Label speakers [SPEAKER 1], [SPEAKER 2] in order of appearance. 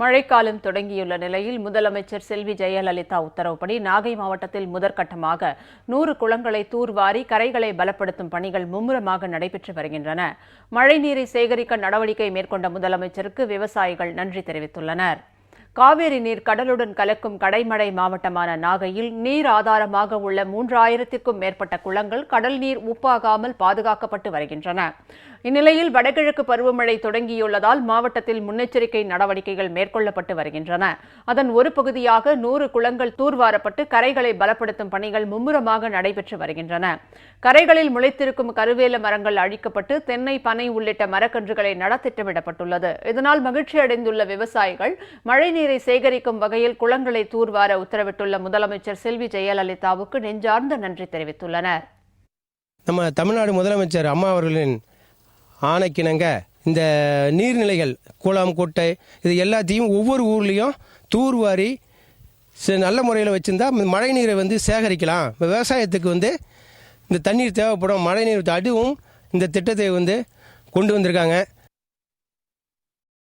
[SPEAKER 1] மழைக்காலம் தொடங்கியுள்ள நிலையில் முதலமைச்சர் செல்வி ஜெயலலிதா உத்தரவுப்படி நாகை மாவட்டத்தில் முதற்கட்டமாக நூறு குளங்களை தூர்வாரி கரைகளை பலப்படுத்தும் பணிகள் மும்முரமாக நடைபெற்று வருகின்றன. மழைநீரை சேகரிக்க நடவடிக்கை மேற்கொண்ட முதலமைச்சருக்கு விவசாயிகள் நன்றி தெரிவித்துள்ளனர். காவேரி நீர் கடலுடன் கலக்கும் கடைமடை மாவட்டமான நாகையில் நீர் ஆதாரமாக உள்ள மூன்றாயிரத்திற்கும் மேற்பட்ட குளங்கள் கடல் நீர் உப்பாகாமல் பாதுகாக்கப்பட்டு வருகின்றன. இந்நிலையில் வடகிழக்கு பருவமழை தொடங்கியுள்ளதால் மாவட்டத்தில் முன்னெச்சரிக்கை நடவடிக்கைகள் மேற்கொள்ளப்பட்டு வருகின்றன. அதன் ஒரு பகுதியாக நூறு குளங்கள் தூர்வாரப்பட்டு கரைகளை பலப்படுத்தும் பணிகள் மும்முரமாக நடைபெற்று வருகின்றன. கரைகளில் முளைத்திருக்கும் கருவேல மரங்கள் அழிக்கப்பட்டு தென்னை பனை உள்ளிட்ட மரக்கன்றுகளை நட திட்டமிடப்பட்டுள்ளது. இதனால் மகிழ்ச்சி அடைந்துள்ள விவசாயிகள் மழைநீர் சேகரிக்கும் வகையில் குளங்களை தூர்வார உத்தரவிட்டுள்ள முதலமைச்சர் செல்வி ஜெயலலிதாவுக்கு நெஞ்சார்ந்த நன்றி தெரிவித்துள்ளனர்.
[SPEAKER 2] நம்ம தமிழ்நாடு முதலமைச்சர் அம்மா அவர்களின் ஆணைக்கிணங்க இந்த நீர்நிலைகள் குளம் குட்டை இது எல்லாத்தையும் ஒவ்வொரு ஊர்லேயும் தூர்வாரி நல்ல முறையில் வச்சுருந்தா மழை நீரை வந்து சேகரிக்கலாம். விவசாயத்துக்கு வந்து இந்த தண்ணீர் தேவைப்படும். மழை நீர் அதுவும் இந்த திட்டத்தை வந்து கொண்டு வந்திருக்காங்க.